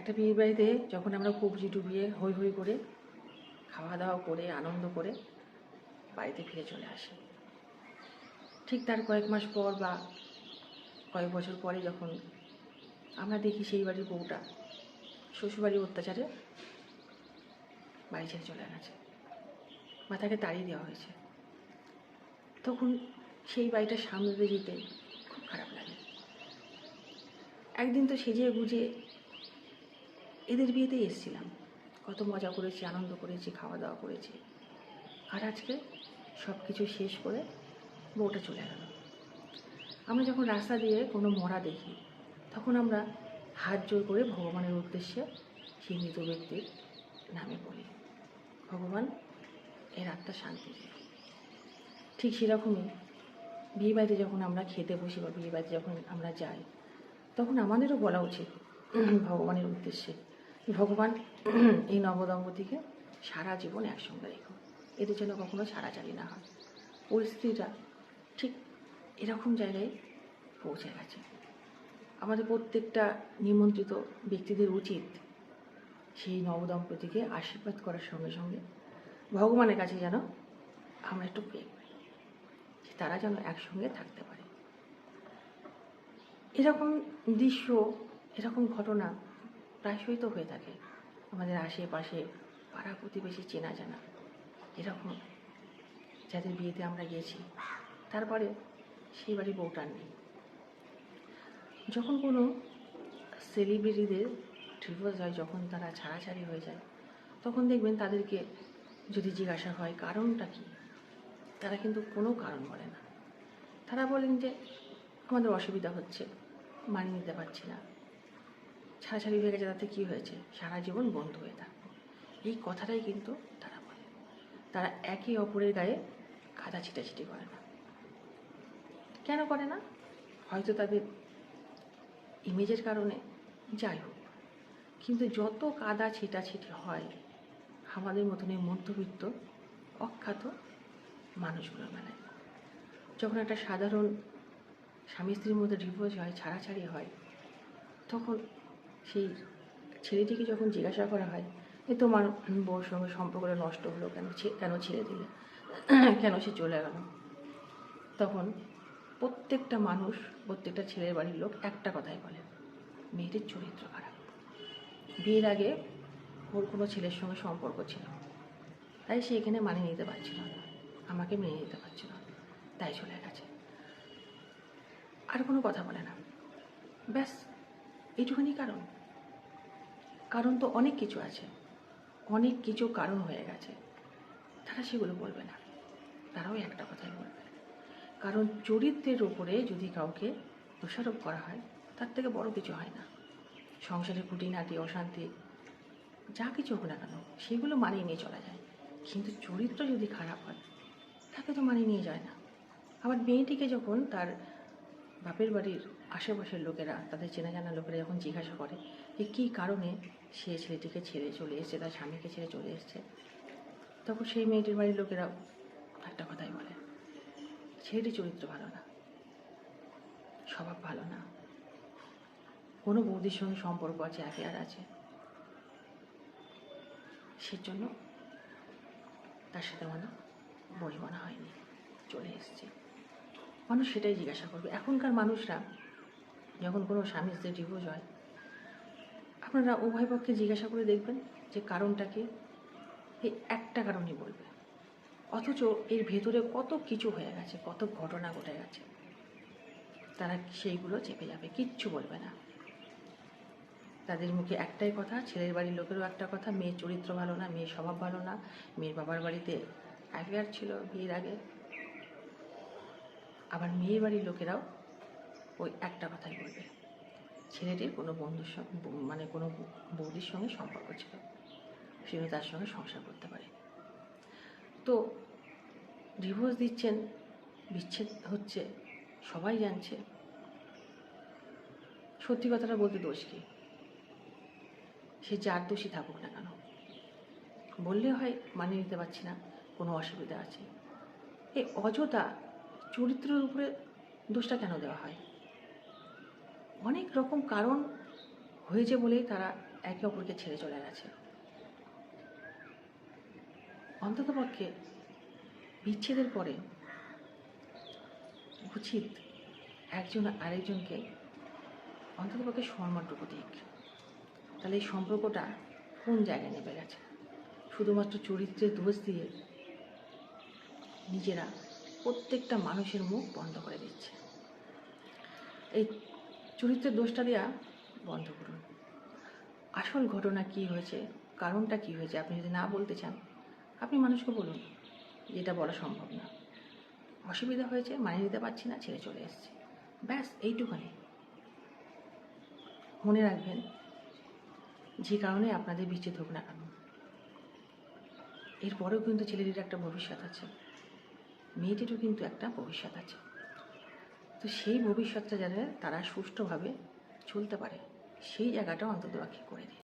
একটা বিয়ে বাড়িতে যখন আমরা কবজি ডুবিয়ে হই হই করে খাওয়া দাওয়া করে, আনন্দ করে বাড়িতে ফিরে চলে আসি। ঠিক তার কয়েক মাস পর বা কয়েক বছর পরে যখন আমরা দেখি সেই বাড়ির বউটা শ্বশুরবাড়ির অত্যাচারে বাড়ি ছেড়ে চলে গেছে বা তাকে তাড়িয়ে দেওয়া হয়েছে। তখন সেই বাড়িটা সামনে যেতে খুব খারাপ লাগে। একদিন তো সেজে গুজে এদের বিয়েতে এসেছিলাম। কত মজা করেছি, আনন্দ করেছি খাওয়া দাওয়া করেছি। আর আজকে সব কিছু শেষ করে বউটা চলে গেল। আমরা যখন রাস্তা দিয়ে কোনো মরা দেখি, তখন আমরা হাত জোর করে ভগবানের উদ্দেশ্যে সেই মৃত ব্যক্তির নামে বলি। ভগবান, এর আত্মা শান্তি। ঠিক সেরকমই বিয়ে বাড়িতে যখন আমরা খেতে বসি বা বিয়ে বাড়িতে যখন আমরা যাই, তখন আমাদেরও বলা উচিত ভগবানের উদ্দেশ্যে ভগবান, এই নবদম্পতিকে সারা জীবন একসঙ্গে রেখো। এদের যেন কখনো ছাড়াছাড়ি না হয়। পরিস্থিতিটা ঠিক এরকম জায়গায় পৌঁছে গেছে। আমাদের প্রত্যেকটা নিমন্ত্রিত ব্যক্তিদের উচিত সেই নবদম্পতিকে আশীর্বাদ করার সঙ্গে সঙ্গে ভগবানের কাছে যেন আমরা একটু প্রে করি তারা যেন একসঙ্গে থাকতে পারে। এরকম দৃশ্য, এরকম ঘটনা প্রায়শই তো হয়ে থাকে। আমাদের আশেপাশে পাড়া প্রতিবেশী চেনা জানা, এরকম যাদের বিয়েতে আমরা গিয়েছি। তারপরে সেই বাড়ি বউটার নেই। যখন কোনো সেলিব্রিটিদের ডিভোর্স হয়, যখন তারা ছাড়াছাড়ি হয়ে যায়, তখন দেখবেন তাদেরকে যদি জিজ্ঞাসা হয়, কারণটা কী? তারা কিন্তু কোনো কারণ বলে না। তারা বলেন যে, আমাদের অসুবিধা হচ্ছে, মানিয়ে নিতে পারছি না। ছাড়াছাড়ি হয়ে গেছে, তাতে কী হয়েছে? সারা জীবন বন্ধু হয়ে থাকব। এই কথাটাই কিন্তু তারা বলে। তারা একে অপরের গায়ে কাদা ছিটাছিটি করে না। কেন করে না? হয়তো তাদের ইমেজের কারণে, যাই হোক। কিন্তু যত কাদা ছিটাছিটি হয়, আমাদের মতন এই মধ্যবিত্ত, অখ্যাত মানুষগুলোর বেলায় যখন একটা সাধারণ স্বামী স্ত্রীর মধ্যে ডিভোর্স হয়, ছাড়াছাড়ি হয়, তখন সেই ছেলেটিকে যখন জিজ্ঞাসা করা হয়, এ তোমার বউর সঙ্গে সম্পর্কটা নষ্ট হলো কেন? কেন ছেড়ে দিলে? কেন সে চলে গেল? তখন প্রত্যেকটা মানুষ, প্রত্যেকটা ছেলের বাড়ির লোক একটা কথাই বলে মেয়েটির চরিত্র খারাপ। বিয়ের আগে ওর কোনো ছেলের সঙ্গে সম্পর্ক ছিল তাই সে এখানে মানিয়ে নিতে পারছিল না। আমাকে মেনে নিতে পারছিল না। তাই চলে গেছে। আর কোনো কথা বলে না। ব্যাস এইটুখানি কারণ? কারণ তো অনেক কিছু আছে। অনেক কিছু কারণ হয়ে গেছে। তারা সেগুলো বলবে না। তারাও একটা কথাই বলবে। কারণ চরিত্রের ওপরে যদি কাউকে দোষারোপ করা হয়, তার থেকে বড় কিছু হয় না। সংসারে খুঁটিনাটি, অশান্তি, যা কিছু হোক না কেন, সেগুলো মানিয়ে নিয়ে চলা যায়। কিন্তু চরিত্র যদি খারাপ হয়, তাকে তো মানিয়ে নিয়ে যায় না। আবার মেয়েটিকে যখন তার বাপের বাড়ির আশেপাশের লোকেরা, তাদের চেনা জানা লোকেরা যখন জিজ্ঞাসা করে যে কী কারণে সে ছেলেটিকে ছেড়ে চলে এসেছে, তার স্বামীকে ছেড়ে চলে এসেছে, তখন সেই মেয়েটির বাড়ির লোকেরা একটা কথাই বলে, ছেলেটির চরিত্র ভালো না, স্বভাব ভালো না, কোনো বৌদির সঙ্গে সম্পর্ক আছে অ্যাফেয়ার আছে। সেজন্য তার সাথে আমার বনিবনা হয়নি, চলে এসছে। মানুষ সেটাই জিজ্ঞাসা করবে। এখনকার মানুষরা যখন কোনো স্বামী স্ত্রী ডিভোর্স হয়, আপনারা উভয় পক্ষে জিজ্ঞাসা করে দেখবেন যে কারণটা কি এই একটা কারণই বলবে। অথচ এর ভেতরে কত কিছু হয়ে গেছে, কত ঘটনা ঘটে গেছে, তারা সেইগুলো চেপে যাবে, কিচ্ছু বলবে না। তাদের মুখে একটাই কথা, ছেলের বাড়ির লোকেরও একটা কথা, মেয়ের চরিত্র ভালো না, মেয়ের স্বভাব ভালো না, মেয়ের বাবার বাড়িতে অ্যাফেয়ার ছিল বিয়ের আগে। আবার মেয়ের বাড়ির লোকেরাও ওই একটা কথাই বলবে। ছেলেটির কোনো বন্ধুর সঙ্গে মানে কোনো বৌদির সঙ্গে সম্পর্ক ছিল। সেও তার সঙ্গে সংসার করতে পারে। তো ডিভোর্স দিচ্ছেন, বিচ্ছেদ হচ্ছে, সবাই জানছে। সত্যি কথাটা বলতে দোষ কি? সে যার দোষী থাকুক না কেন। বললে হয় মানিয়ে নিতে পারছি না, কোনো অসুবিধা আছে। এই অযথা চরিত্রের উপরে দোষটা কেন দেওয়া হয়? অনেক রকম কারণ হয়েছে বলেই তারা একে অপরকে ছেড়ে চলে গেছে। অন্ততপক্ষে বিচ্ছেদের পরে উচিত একজন আরেকজনকে অন্ততপক্ষে সম্মানটুকু দিক। তাহলে এই সম্পর্কটা কোন জায়গায় নেমে গেছে? শুধুমাত্র চরিত্রের দোষ দিয়ে নিজেরা প্রত্যেকটা মানুষের মুখ বন্ধ করে দিচ্ছে। এই চরিত্রের দোষটা দেওয়া বন্ধ করুন। আসল ঘটনা কি হয়েছে, কারণটা কি হয়েছে, আপনি যদি না বলতে চান, আপনি মানুষকে বলুন যে এটা বলা সম্ভব না। অসুবিধা হয়েছে, মানিয়ে নিতে পারছি না, ছেড়ে চলে এসেছি। ব্যাস এইটুখানি মনে রাখবেন, যে কারণে আপনাদের বিচ্ছেদ হোক না কেন। এরপরেও কিন্তু ছেলেটির একটা ভবিষ্যৎ আছে। মেয়েটিরও কিন্তু একটা ভবিষ্যৎ আছে। তো সেই ভবিষ্যৎটা যেন তারা সুষ্ঠুভাবে চলতে পারে সেই জায়গাটা অন্তত করে দিন।